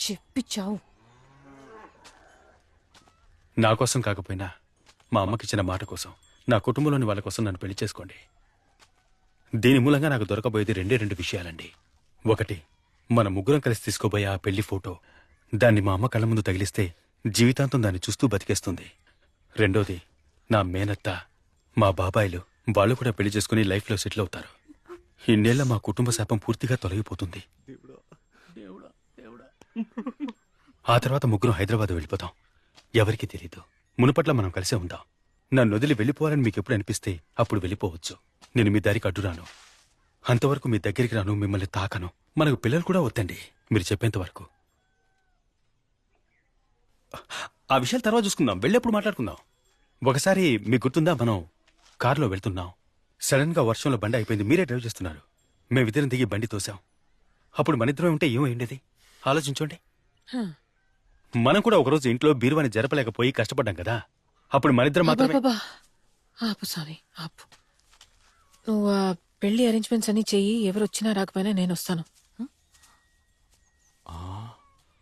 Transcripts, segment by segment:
చెప్పి చావు. నా కోసం కాకపోయినా మా అమ్మకిచ్చిన మాట కోసం నా కుటుంబంలోని వాళ్ళ కోసం నన్ను పెళ్ళి చేసుకోండి. దీని మూలంగా నాకు దొరకబోయేది రెండే రెండు విషయాలండి. ఒకటి మన ముగ్గురం కలిసి తీసుకోబోయే ఆ పెళ్ళి ఫోటో దాన్ని మా అమ్మ కళ్ళ ముందు తగిలిస్తే జీవితాంతం దాన్ని చూస్తూ బతికేస్తుంది. రెండోది నా మేనత్త మా బాబాయిలు వాళ్ళు కూడా పెళ్ళి చేసుకుని లైఫ్లో సెటిల్ అవుతారు. ఇన్నేళ్ళ మా కుటుంబ శాపం పూర్తిగా తొలగిపోతుంది. ఆ తర్వాత ముగ్గురం హైదరాబాద్ వెళ్ళిపోతాం. ఎవరికి తెలీదు. మునుపట్ల మనం కలిసే ఉందాం నన్ను వదిలి వెళ్ళిపోవాలని మీకు ఎప్పుడు అనిపిస్తే అప్పుడు వెళ్ళిపోవచ్చు. నేను మీ దారికి అడ్డురాను అంతవరకు మీ దగ్గరికి రాను మిమ్మల్ని తాకను. మనకు పిల్లలు కూడా వద్దండి. మీరు చెప్పేంత వరకు. ఆ విషయాలు తర్వాత చూసుకుందాం. వెళ్ళేప్పుడు మాట్లాడుకుందాం. ఒకసారి మీకు గుర్తుందా? మనం కారులో వెళ్తున్నాం. సడన్గా వర్షంలో బండి అయిపోయింది మీరే డ్రైవ్ చేస్తున్నారు. మేమిద్దరం దిగి బండి తోసాం. అప్పుడు మనిద్దరం ఉంటే ఏమైండేది ఆలోచించండి. మనం కూడా ఒకరోజు ఇంట్లో బీరువాని జరపలేకపోయి కష్టపడ్డాం కదా. అప్పుడు మనిద్దరం మాత్రమే అబ్బబ్బబ్బా. ఆపు స్వామి ఆపు. నువ్వు ఆ పెళ్ళి అరేంజ్మెంట్స్ అన్ని చెయ్యి ఎవరు వచ్చినా రాకపోయినా నేను వస్తాను.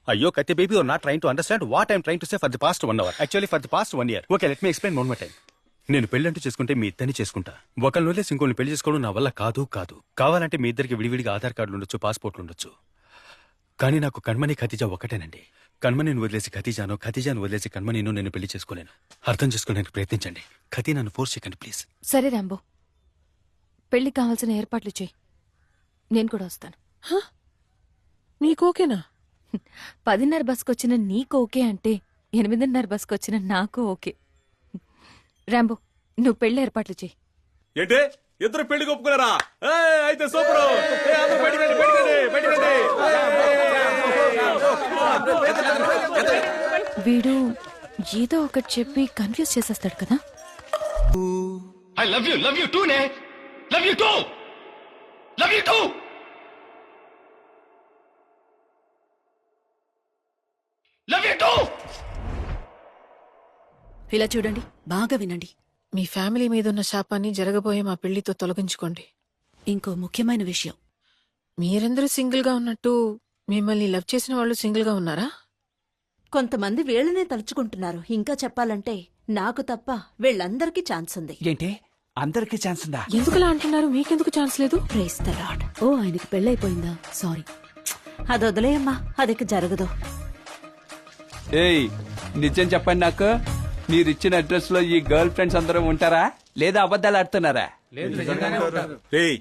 అయ్యో కత్తి baby are not trying to understand what I'm trying to say for the past one hour actually for the past one year okay let me explain one more time నేను పెళ్ళంటూ చేసుకుంటే మీ ఇద్దరిని చేసుకుంటా. ఒకరిని వదిలేసి ఇంకోని పెళ్ళి చేసుకోవడం నా వల్ల కాదు కాదు. కావాలంటే మీ ఇద్దరికి విడివిడిగా ఆధార్ కార్డులు ఉండొచ్చు పాస్పోర్ట్లు ఉండొచ్చు కానీ నాకు కణ్మణి ఖతీజా ఒకటేనండి కణ్మణిని వదిలేసి ఖతీజాను ఖతీజాను వదిలేసి కణ్మణిను నేను పెళ్ళి చేసుకోలేను. అర్థం చేసుకోవడానికి ప్రయత్నించండి. ఖతీ నన్ను ఫోర్స్ చేయకండి ప్లీజ్. సరే రాంబో. పెళ్ళికి కావాల్సిన ఏర్పాట్లు చేయి. నేను కూడా వస్తాను. నీకు ఓకేనా? పదిన్నర బస్కి వచ్చిన నీకు ఓకే అంటే ఎనిమిదిన్నర బస్కి వచ్చిన నాకు ఓకే. రాంబో నువ్వు పెళ్ళి ఏర్పాట్లు చేయి. ఏంటి? ఇద్దరు పెళ్ళి ఒప్పుకున్నారా అయితే సూపర్. వీడు ఏదో ఒకటి చెప్పి కన్ఫ్యూజ్ చేసేస్తాడు కదా I love you, love you too, ne? Love you too! Love you too! Love you too! ఇలా చూడండి బాగా వినండి మీ ఫ్యామిలీ మీద ఉన్న శాపాన్ని జరగబోయే మా పెళ్ళితో తొలగించుకోండి. ఇంకో ముఖ్యమైన విషయం. మీరందరూ సింగిల్గా ఉన్నట్టు మిమ్మల్ని లవ్ చేసిన వాళ్ళు సింగిల్గా ఉన్నారా? కొంతమంది వీళ్ళనే తలుచుకుంటున్నారు. ఇంకా చెప్పాలంటే నాకు తప్ప వీళ్ళందరికీ ఛాన్స్ ఉంది. ఏంటి? అందరికీ ఛాన్స్ ఉందా? ఎందుకలా అంటున్నారు? మీకెందుకు ఛాన్స్ లేదు? Praise the lord. ఓ ఆయనకి పెళ్ళైపోయిందా? సారీ. అది వదిలేయమ్మా. అదికి జరగదు. ఏయ్ నిజం చెప్పండి నాకు. మీరిచ్చిన అడ్రస్లో ఈ గర్ల్ ఫ్రెండ్స్ అందరూ ఉంటారా? లేదా అబద్ధాలు ఆడుతున్నారా? రేయ్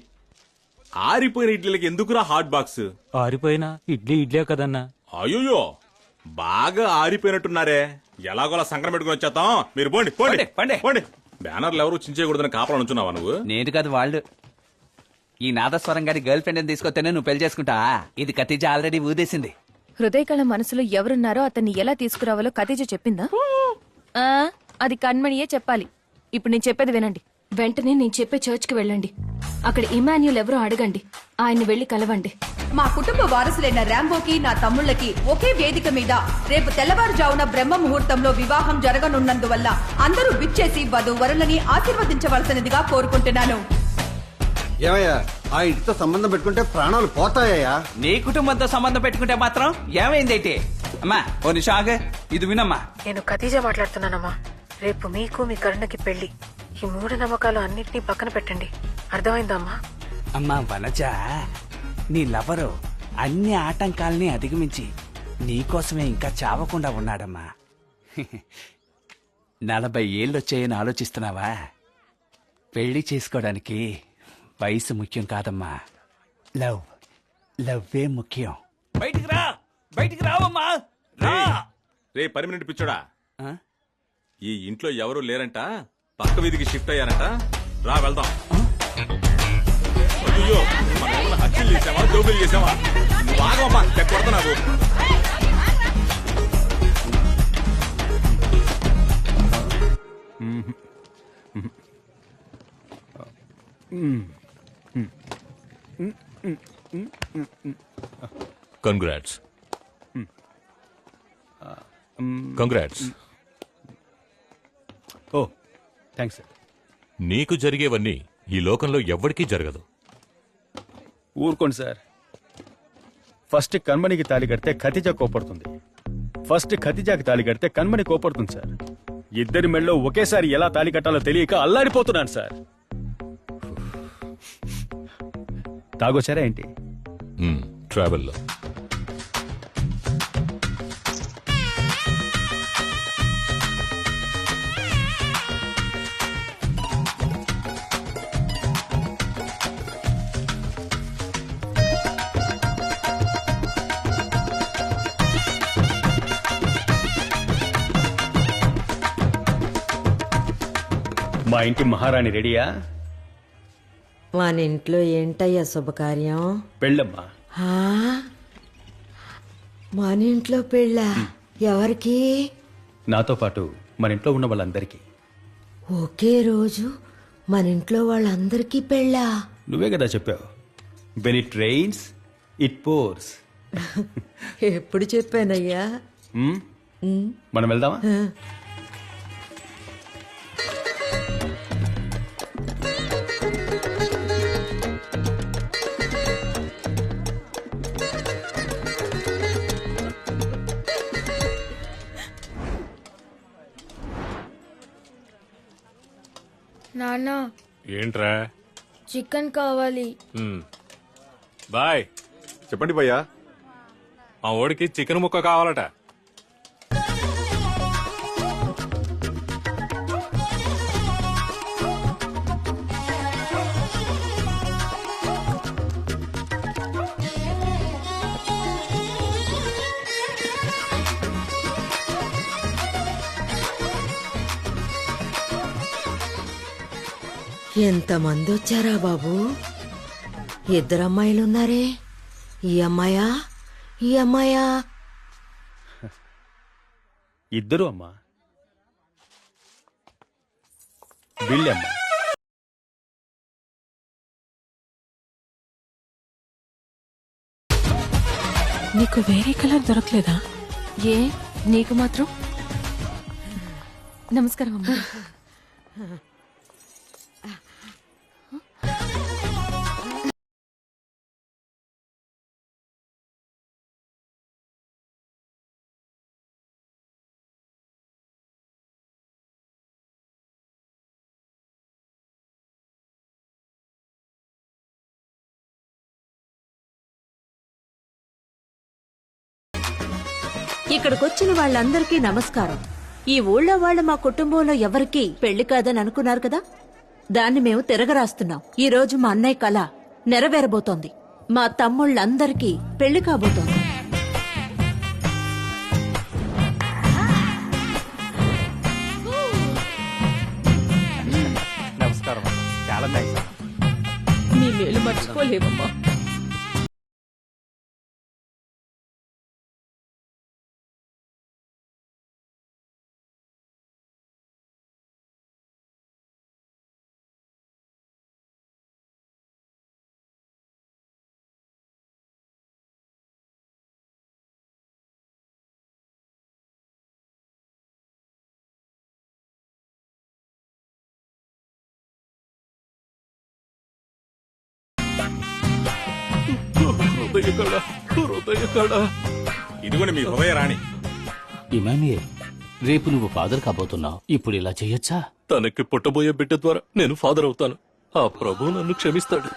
ఆరిపోయిన ఇడ్లీలకి ఎందుకురా హాట్ బాక్స్ ఆరిపోయిన? ఇడ్లీ ఇడ్లే కదన్నా. అయ్యోయ్యో బాగా ఆరిపోయినట్టున్నారే. ఎలాగోలా సంక్రమం పెట్టుకుని వచ్చేద్దాం మీరు పోండి పోండి పోండి, పోండి. పోండి. బ్యానర్లు ఎవరు చించేయకూడదని కాపలా ఉంచున్నావా నువ్వు? నేను కాదు వాళ్ళు. ఈ నాదస్వరం గారి గర్ల్ ఫ్రెండ్ తీసుకొస్తేనే నువ్వు పెళ్ళి చేసుకుంటా. ఇది కతీజా ఆల్రెడీ ఊదేసింది. హృదయకళ మనసులో ఎవరున్నారో అతన్ని ఎలా తీసుకురావాలో కతీజ చెప్పిందా? ఆ, అది కண்మణియే చెప్పాలి. ఇప్పుడు నేను చెప్పేది వినండి. వెంటనే నేను చెప్పే చర్చ్కి వెళ్ళండి. అక్కడ ఇమాన్యుల్ ఎవరో అడగండి. ఆయన్ని వెళ్ళి కలవండి. మా కుటుంబ వారసులైన రాంబోకి నా తమ్ముళ్ళకి ఒకే వేదిక మీద రేపు తెల్లవారుజామున బ్రహ్మ ముహూర్తంలో వివాహం జరగనున్నందువల్ల అందరూ విచ్చేసి వధువరులని ఆశీర్వదించవలసినదిగా కోరుకుంటున్నాను. ఏమయ్యా ఆ ఇంటితో సంబంధం పెట్టుకుంటే ప్రాణాలు పోతాయా నీ కుటుంబంతో సంబంధం పెట్టుకుంటే మాత్రం ఏమైందేంటి అమ్మా ఓ నిమిషం ఆగు. ఇది వినమ్మా. నేను ఖతీజా మాట్లాడుతున్నానమ్మా. రేపు మీకు మీ కరుణకి పెళ్ళి ఈ మూఢ నమ్మకాలు అన్నిటినీ పక్కన పెట్టండి. అర్థమైందమ్మా అమ్మా? వనజ నీ లవరు అన్ని ఆటంకాల్ని అధిగమించి నీకోసమే ఇంకా చావకుండా ఉన్నాడమ్మా. నలభై ఏళ్ళొచ్చాయని ఆలోచిస్తున్నావా? పెళ్ళి చేసుకోవడానికి వయసు ముఖ్యం కాదమ్మా. లవ్ లవ్వే ముఖ్యం. బయటికి రా. బయటికి రావమ్మా. రా. రే పర్మినెంట్ పిచ్చోడా? ఆ? ఈ ఇంట్లో ఎవరు లేరంట? పక్క వీధికి షిఫ్ట్ అయ్యారంట? రా వెళ్దాం. అయ్యో మన ఏమైనా హత్యలు చేసావా దోపిడీలు చేసావా చెక్ కొడతా నాకు. కంగ్రాట్స్ కంగ్రాట్స్ ఓ థ్యాంక్స్ సార్ నీకు జరిగేవన్నీ ఈ లోకంలో ఎవ్వడికీ జరగదు. ఊరుకోండి సార్ ఫస్ట్ కన్మణికి తాళి కడితే ఖతిజ కోపడుతుంది. ఫస్ట్ ఖతిజాకి తాళి కడితే కన్మణి కోపడుతుంది సార్ ఇద్దరి మెళ్ళలో ఒకేసారి ఎలా తాళి కట్టాలో తెలియక అల్లాడిపోతున్నాను సార్ తాగొచ్చారా ఏంటి? ట్రావెల్లో మా ఇంటి మహారాణి రెడీయా? మన ఇంట్లో ఏంటయ్యా శుభకార్యం? పెళ్ళమ్మా. హా? మన ఇంట్లో పెళ్ళా? ఎవరికి? నాతో పాటు మన ఇంట్లో ఉన్న వాళ్ళందరికీ. ఒకే రోజు మన ఇంట్లో వాళ్ళందరికీ పెళ్ళా? నువ్వే కదా చెప్పావు. When it rains it pours ఎప్పుడు చెప్పానయ్యా? మనం వెళ్దామా? నాన్న. ఏంట్రా? చికెన్ కావాలి. బాయ్. చెప్పండి భయ్యా. మా ఓడికి చికెన్ ముక్క కావాలట. ఎంతమంది వచ్చారా బాబు? ఇద్దరు అమ్మాయిలు ఉన్నారే ఈ అమ్మాయా? ఈ అమ్మాయా? ఇద్దరు అమ్మా. వీళ్ళమ్మా. నీకు వేరే కలర్ దొరకలేదా? ఏ? నీకు మాత్రం? నమస్కారం అమ్మా. ఇక్కడికొచ్చిన వాళ్ళందరికీ నమస్కారం. ఈ ఊళ్ళో వాళ్ళు మా కుటుంబంలో ఎవరికీ పెళ్ళి కాదని అనుకున్నారు కదా? దాన్ని మేము తిరగరాస్తున్నాం. ఈ రోజు మా అన్నయ్య కళ నెరవేరబోతోంది. మా తమ్ముళ్ళందరికీ పెళ్ళి కాబోతోంది. నమస్కారం చాలా థ్యాంక్స్ నీ మేలు మీ హృదయ రాణి రేపు నువ్వు ఫాదర్ కాబోతున్నావు. ఇప్పుడు ఇలా చేయొచ్చా? తనకి పుట్టబోయే బిడ్డ ద్వారా నేను ఫాదర్ అవుతాను. ఆ ప్రభు నన్ను క్షమిస్తాడు.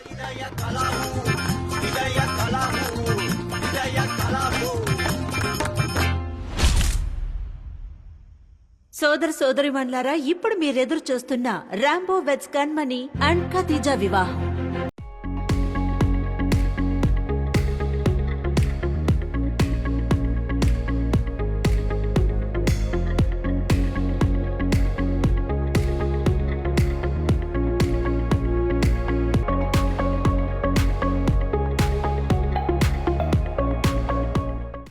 సోదర సోదరిమన్లారా ఇప్పుడు మీరెదురు చూస్తున్న Rambo weds Kanmani and Khatija వివాహం.